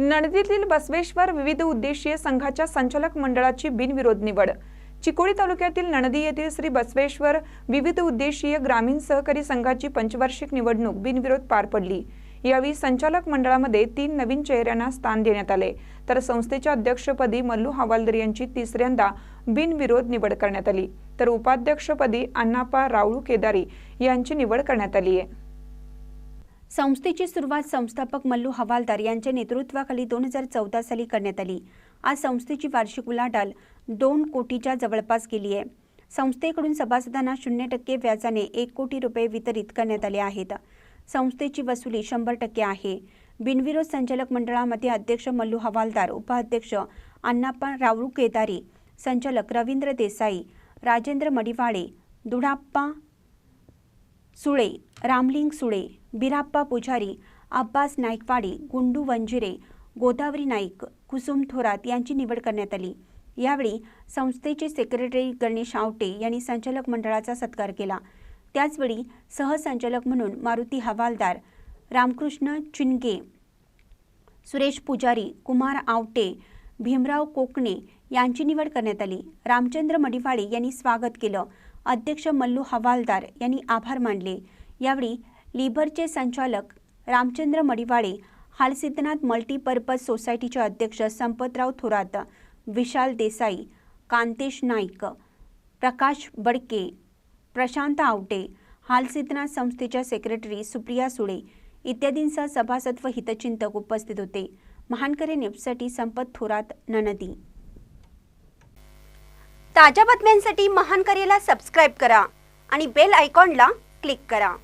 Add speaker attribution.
Speaker 1: नणदीतील बसवेश्वर विविध उद्देशीय संघाच्या संचालक मंडळाची बिनविरोध निवड. चिकोडी तालुक्यातील नणदी येथील श्री बसवेश्वर विविध उद्देशीय ग्रामीण सहकारी संघाची पंचवार्षिक निवडणूक बिनविरोध पार पडली. यावेळी संचालक मंडळामध्ये तीन नवीन चेहऱ्यांना स्थान देण्यात आले. तर संस्थेच्या अध्यक्षपदी मल्लू हवालदार यांची तिसऱ्यांदा बिनविरोध निवड करण्यात आली. तर उपाध्यक्षपदी अण्णापा राऊळू केदारी यांची निवड करण्यात आली आहे.
Speaker 2: संस्थेची सुरुवात संस्थापक मल्लू हवालदार यांच्या नेतृत्वाखाली दोन हजार चौदा साली करण्यात आली. आज संस्थेची वार्षिक उलाढाल दोन कोटीच्या जवळपास गेली आहे. संस्थेकडून सभासदांना शून्य टक्के व्याजाने एक कोटी रुपये वितरित करण्यात आले आहेत. संस्थेची वसुली शंभर टक्के आहे. बिनविरोध संचालक मंडळामध्ये अध्यक्ष मल्लू हवालदार उपाध्यक्ष अण्णाप्पा रावळू केदारी संचालक रवींद्र देसाई राजेंद्र मडिवाळे दुडाप्पा सुळे रामलिंग सुळे बिराप्पा पुजारी अब्बास नाईकवाडी गुंडू वंजिरे गोदावरी नाईक कुसुम थोरात यांची निवड करण्यात आली. यावेळी संस्थेचे सेक्रेटरी गणेश आवटे यांनी संचालक मंडळाचा सत्कार केला. त्याचवेळी सहसंचालक म्हणून मारुती हवालदार रामकृष्ण चिनगे सुरेश पुजारी कुमार आवटे भीमराव कोकणे यांची निवड करण्यात आली. रामचंद्र मडिवाळे यांनी स्वागत केलं. अध्यक्ष मल्लू हवालदार यांनी आभार मानले. यावेळी लिबरचे संचालक रामचंद्र मडिवाळे हालसिद्धनाथ मल्टीपर्पज सोसायटीचे अध्यक्ष संपतराव थोरात विशाल देसाई कांतेश नाईक प्रकाश बडके प्रशांत आवटे हालसिद्धनाथ संस्थेच्या सेक्रेटरी सुप्रिया सुळे इत्यादींसह सभासद व हितचिंतक उपस्थित होते. महानकरे न्यूजसाठी संपत थोरात ननदी. ताज्या बातम्यांसाठी महानकरेला सबस्क्राईब करा आणि बेल आयकॉनला क्लिक करा.